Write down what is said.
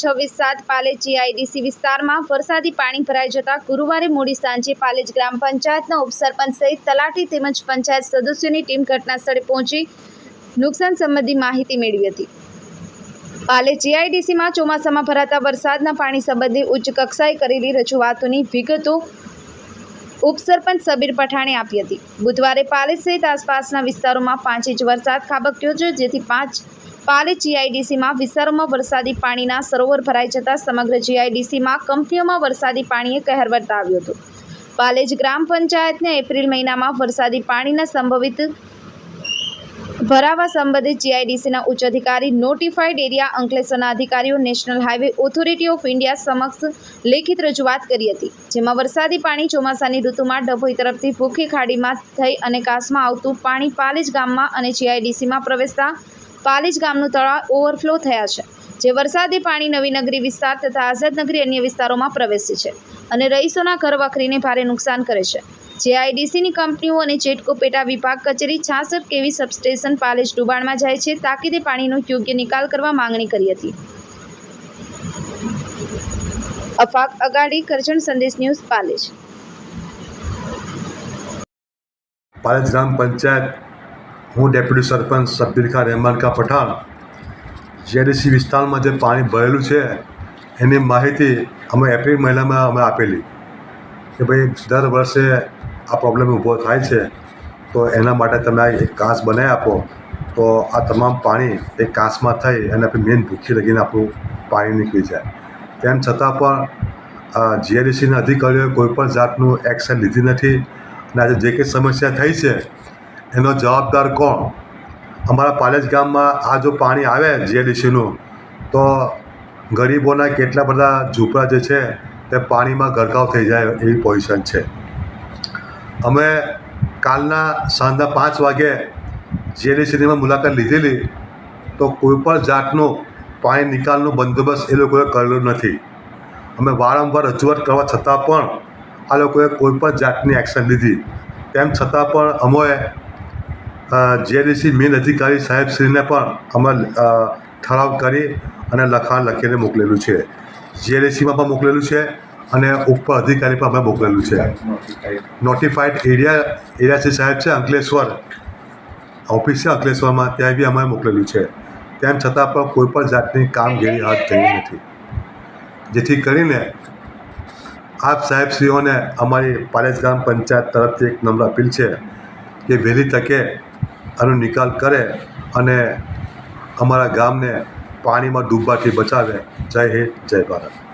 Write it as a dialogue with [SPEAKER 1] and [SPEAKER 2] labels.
[SPEAKER 1] છવ્વીસ સાત પાલેજ જીઆઈડીસી વિસ્તારમાં વરસાદી પાણી ભરાઈ જતા ગુરુવારે મોડી સાંજે પાલેજ ગ્રામ પંચાયતના ઉપસરપંચ સહિત તલાટી તેમજ પંચાયત સદસ્યોની ટીમ ઘટના સ્થળે પહોંચી નુકસાન સંબંધી માહિતી મેળવી હતી. પાલેજ જીઆઈડીસીમાં ચોમાસામાં ભરાતા વરસાદના પાણી સંબંધે ઉચ્ચ કક્ષાએ કરેલી રજૂઆતોની વિગતો ઉપસરપંચ સબીર પઠાણે આપી હતી. બુધવારે પાલેજ સહિત આસપાસના વિસ્તારોમાં પાંચ ઇંચ વરસાદ ખાબક્યો છે, જેથી પાંચ પાલેજ જીઆઈડીસીમાં વિસ્તારોમાં વરસાદી પાણીના સરોવર ભરાઈ જતા સમગ્ર જીઆઈડીસીમાં કંપનીઓમાં વરસાદી પાણીએ કહેર વર્તાવ્યું હતું. પાલેજ ગ્રામ પંચાયતને એપ્રિલ મહિનામાં વરસાદી પાણીના સંભવિત ભરાવા સંબંધિત જીઆઈડીસીના ઉચ્ચ અધિકારી નોટિફાઈડ એરિયા અંકલેશ્વરના અધિકારીઓ national highway authority of India સમક્ષ લેખિત રજૂઆત કરી હતી, જેમાં વરસાદી પાણી ચોમાસાની ઋતુમાં ડભોઈ તરફથી ભૂખી ખાડીમાં થઈ અને કાસમાં આવતું પાણી પાલેજ ગામમાં અને જીઆઈડીસીમાં પ્રવેશતા પાલેજ ગામનું તળાવ ઓવરફ્લો થયા છે, જે વરસાદી પાણી નવીનગરી વિસ્તાર તથા આઝાદનગરી અન્ય વિસ્તારોમાં પ્રવેશે છે અને રહીશોના ઘર વખરીને ભારે નુકસાન કરે છે. જેઆઈડીસીની કંપનીઓ અને જેટકો પેટા વિભાગ કચેરી છાસઠ કેવી સબસ્ટેશન પાલેજ ડુબાણમાં જાય છે, તાકીદે પાણીનો યોગ્ય નિકાલ કરવા માંગણી કરી હતી. અફાક અગાડી, કરજણ સંદેશ ન્યૂઝ પાલેજ.
[SPEAKER 2] પાલેજ ગ્રામ પંચાયત હું ડેપ્યુટી સરપંચ સબ્બીર ખાન રહેમાન કા પઠાણ, જેડીસી વિસ્તારમાં જે પાણી ભરેલું છે, એની માહિતી અમે એપ્રિલ મહિનામાં અમે આપેલી કે ભાઈ દર વર્ષે આ પ્રોબ્લેમ ઊભો થાય છે, તો એના માટે તમે આ એક કાંસ બનાવી આપો. તો આ તમામ પાણી એ કાંસમાં થઈ અને આપણે મેન ભૂખી લગીને આપણું પાણી નીકળી જાય. તેમ છતાં પણ જીઆરડીસીના અધિકારીઓએ કોઈપણ જાતનું એક્શન લીધી નથી અને આજે જે કંઈ સમસ્યા થઈ છે એનો જવાબદાર કોણ? અમારા પાલેજ ગામમાં આ જો પાણી આવે જીએડીસીનું તો ગરીબોના કેટલા બધા ઝૂંપડા જે છે, તે પાણીમાં ગરકાવ થઈ જાય એવી પોઝિશન છે. અમે કાલના સાંજના પાંચ વાગે જીએડીસીમાં મુલાકાત લીધેલી, તો કોઈપણ જાતનું પાણી નિકાલનું બંદોબસ્ત એ લોકોએ કરેલો નથી. અમે વારંવાર રજૂઆત કરવા છતાં પણ આ લોકોએ કોઈપણ જાતની એક્શન લીધી. તેમ છતાં પણ અમોએ જીઆઈડીસી મેન અધિકારી સાહેબશ્રીને પણ અમે ઠરાવ કરી અને લખાણ લખીને મોકલેલું છે. જીઆઈડીસીમાં પણ મોકલેલું છે અને ઉપર અધિકારી પણ અમે મોકલેલું છે. નોટિફાઈડ એરિયા એરિયાસી સાહેબ છે, અંકલેશ્વર. ઓફિસ છે, અંકલેશ્વરમાં. ત્યાં બી અમે મોકલેલું છે. તેમ છતાં પણ કોઈપણ જાતની કામગીરી હાથ થઈ નથી. જેથી કરીને આપ સાહેબશ્રીઓને અમારી પાલેજ ગ્રામ પંચાયત તરફથી એક નમ્ર અપીલ છે કે વહેલી તકે આનો નિકાલ કરે અને અમારા ગામને પાણીમાં ડૂબવાથી બચાવે. જય હિન્દ જય ભારત.